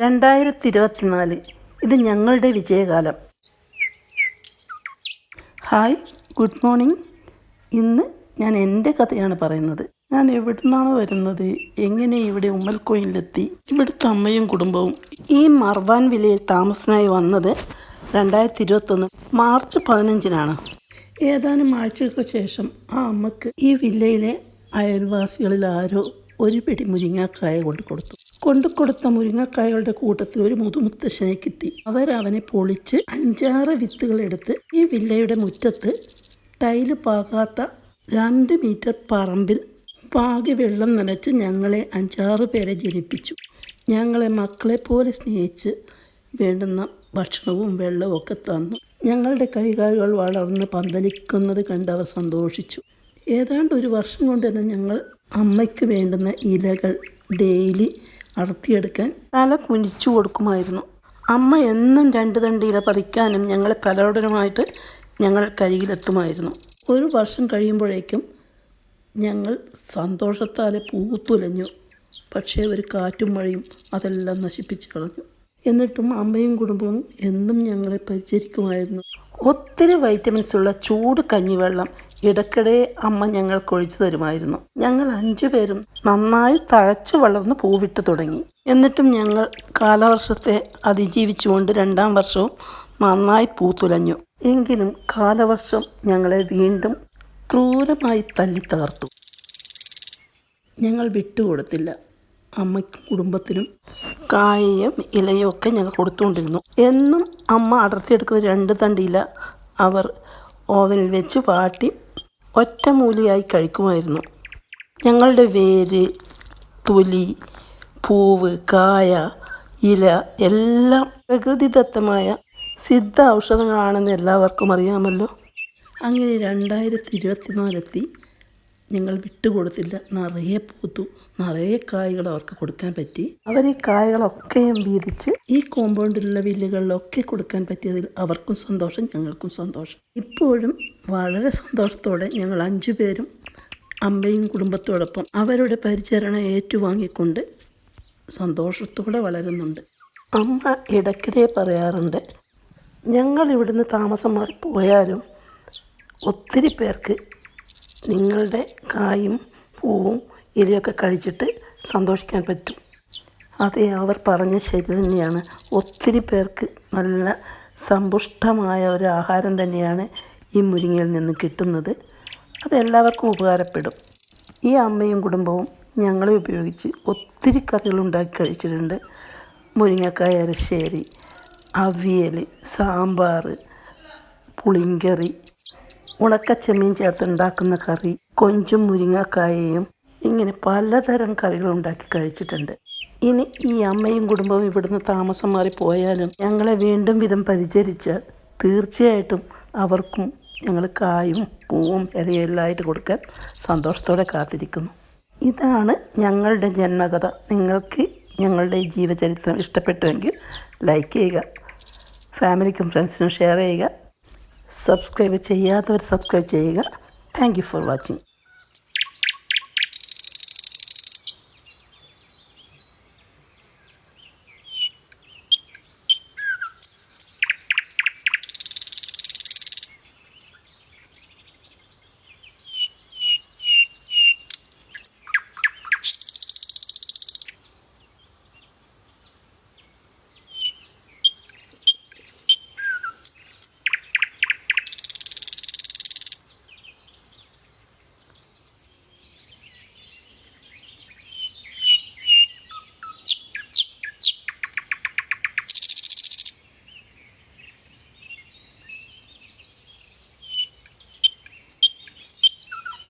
രണ്ടായിരത്തി ഇരുപത്തിനാല് ഇത് ഞങ്ങളുടെ വിജയകാലം. Hi good morning. ഇന്ന് ഞാൻ എന്റെ കഥയാണ് പറയുന്നത്. ഞാൻ എവിടെ നിന്നാണ് വരുന്നത്? എങ്ങനെ ഇവിടെ ഉമ്മൽക്കോയിലെത്തി ഇവിടുത്തെ അമ്മയും കുടുംബവും ഈ മർവാൻ വിലയിൽ താമസനായി വന്നത് രണ്ടായിരത്തി ഇരുപത്തൊന്ന് മാർച്ച് പതിനഞ്ചിനാണ്. ഏതാനും ആഴ്ചകൾക്ക് ശേഷം ആ അമ്മയ്ക്ക് ഈ വില്ലയിലെ അയൽവാസികളിൽ ആരോ ഒരു പിടി മുരിങ്ങാക്കായ കൊണ്ട് കൊടുത്തു. കൊണ്ടു കൊടുത്ത മുരിങ്ങക്കായകളുടെ കൂട്ടത്തിൽ ഒരു മുതുമുത്തശ്ശനെ കിട്ടി. അവരവനെ പൊളിച്ച് അഞ്ചാറ് വിത്തുകൾ എടുത്ത് ഈ വില്ലയുടെ മുറ്റത്ത് ടൈൽ പാകാത്ത രണ്ട് മീറ്റർ പറമ്പിൽ പാകി വെള്ളം നനച്ച് ഞങ്ങളെ അഞ്ചാറ് പേരെ ജനിപ്പിച്ചു. ഞങ്ങളെ മക്കളെ പോലെ സ്നേഹിച്ച് വേണ്ടുന്ന ഭക്ഷണവും വെള്ളവും ഒക്കെ തന്നു. ഞങ്ങളുടെ കൈകാലുകൾ വളർന്ന് പന്തലിക്കുന്നത് കണ്ട് അവർ സന്തോഷിച്ചു. ഏതാണ്ട് ഒരു വർഷം കൊണ്ട് തന്നെ ഞങ്ങൾ അമ്മയ്ക്ക് വേണ്ടുന്ന ഇലകൾ ഡെയിലി അടർത്തിയെടുക്കാൻ തല കുനിച്ചു കൊടുക്കുമായിരുന്നു. അമ്മ എന്നും രണ്ട് തണ്ടിയില പറിക്കാനും ഞങ്ങളെ കലോടനമായിട്ട് ഞങ്ങൾ കരികിലെത്തുമായിരുന്നു. ഒരു വർഷം കഴിയുമ്പോഴേക്കും ഞങ്ങൾ സന്തോഷത്താലെ പൂത്തുലഞ്ഞു. പക്ഷേ ഒരു കാറ്റും മഴയും അതെല്ലാം നശിപ്പിച്ചു കളഞ്ഞു. എന്നിട്ടും അമ്മയും കുടുംബവും എന്നും ഞങ്ങളെ പരിചരിക്കുമായിരുന്നു. ഒത്തിരി വൈറ്റമിൻസ് ഉള്ള ചൂട് കഞ്ഞിവെള്ളം ഇടയ്ക്കിടെ അമ്മ ഞങ്ങൾക്ക് ഒഴിച്ചു തരുമായിരുന്നു. ഞങ്ങൾ അഞ്ചു പേരും നന്നായി തഴച്ചു വളർന്ന് പൂവിട്ട് തുടങ്ങി. എന്നിട്ടും ഞങ്ങൾ കാലവർഷത്തെ അതിജീവിച്ചുകൊണ്ട് രണ്ടാം വർഷവും നന്നായി പൂത്തുലഞ്ഞു. എങ്കിലും കാലവർഷം ഞങ്ങളെ വീണ്ടും ക്രൂരമായി തല്ലി തകർത്തു. ഞങ്ങൾ വിട്ടുകൊടുത്തില്ല. അമ്മയ്ക്കും കുടുംബത്തിനും കായയും ഇലയും ഒക്കെ ഞങ്ങൾ കൊടുത്തുകൊണ്ടിരുന്നു. എന്നും അമ്മ അടർത്തിയെടുക്കുന്ന രണ്ട് തണ്ടിയില അവർ ഓവനിൽ വെച്ച് വാട്ടി ഒറ്റമൂലിയായി കഴിക്കുമായിരുന്നു. ഞങ്ങളുടെ വേര് തൊലി പൂവ് കായ ഇല എല്ലാം പ്രകൃതിദത്തമായ സിദ്ധ ഔഷധങ്ങളാണെന്ന് എല്ലാവർക്കും അറിയാമല്ലോ. അങ്ങനെ രണ്ടായിരത്തി ഇരുപത്തിനാലെത്തി ഞങ്ങൾ വിട്ടുകൊടുത്തില്ല. നിറയെ പൂത്തു. നിറയെ കായ്കൾ അവർക്ക് കൊടുക്കാൻ പറ്റി. അവർ ഈ കായകളൊക്കെയും വീതിച്ച് ഈ കോമ്പൗണ്ടിലുള്ള വില്ലുകളിലൊക്കെ കൊടുക്കാൻ പറ്റിയതിൽ അവർക്കും സന്തോഷം ഞങ്ങൾക്കും സന്തോഷം. ഇപ്പോഴും വളരെ സന്തോഷത്തോടെ ഞങ്ങൾ അഞ്ചു പേരും അമ്മയും കുടുംബത്തോടൊപ്പം അവരുടെ പരിചരണം ഏറ്റുവാങ്ങിക്കൊണ്ട് സന്തോഷത്തോടെ വളരുന്നുണ്ട്. അമ്മ ഇടയ്ക്കിടെ പറയാറുണ്ട് ഞങ്ങൾ ഇവിടുന്ന് താമസം മാറി പോയാലും ഒത്തിരി പേർക്ക് നിങ്ങളുടെ കായും പൂവും ഇലയൊക്കെ കഴിച്ചിട്ട് സന്തോഷിക്കാൻ പറ്റും. അതെ അവർ പറഞ്ഞ ശരി തന്നെയാണ്. ഒത്തിരി പേർക്ക് നല്ല സമ്പുഷ്ടമായ ഒരു ആഹാരം തന്നെയാണ് ഈ മുരിങ്ങയിൽ നിന്ന് കിട്ടുന്നത്. അതെല്ലാവർക്കും ഉപകാരപ്പെടും. ഈ അമ്മയും കുടുംബവും ഞങ്ങളെ ഉപയോഗിച്ച് ഒത്തിരി കറികൾ ഉണ്ടാക്കി കഴിച്ചിട്ടുണ്ട്. മുരിങ്ങക്കായ അരശ്ശേരി അവിയൽ സാമ്പാർ പുളിങ്കറി ഉണക്കച്ചെമ്മീൻ ചേർത്ത് ഉണ്ടാക്കുന്ന കറി കൊഞ്ചും മുരിങ്ങക്കായയും ഇങ്ങനെ പലതരം കറികൾ ഉണ്ടാക്കി കഴിച്ചിട്ടുണ്ട്. ഇനി ഈ അമ്മയും കുടുംബവും ഇവിടുന്ന് താമസം മാറി പോയാലും ഞങ്ങളെ വീണ്ടും വിധം പരിചരിച്ച് തീർച്ചയായിട്ടും അവർക്കും ഞങ്ങൾ കായും പൂവും ഇലയെല്ലാമായിട്ട് കൊടുക്കാൻ സന്തോഷത്തോടെ കാത്തിരിക്കുന്നു. ഇതാണ് ഞങ്ങളുടെ ജന്മകഥ. നിങ്ങൾക്ക് ഞങ്ങളുടെ ഈ ജീവചരിത്രം ഇഷ്ടപ്പെട്ടുവെങ്കിൽ ലൈക്ക് ചെയ്യുക ഫാമിലിക്കും ഫ്രണ്ട്സിനും ഷെയർ ചെയ്യുക. സബ്സ്ക്രൈബ് ചെയ്യാത്തവർ സബ്സ്ക്രൈബ് ചെയ്യുക. Thank for watching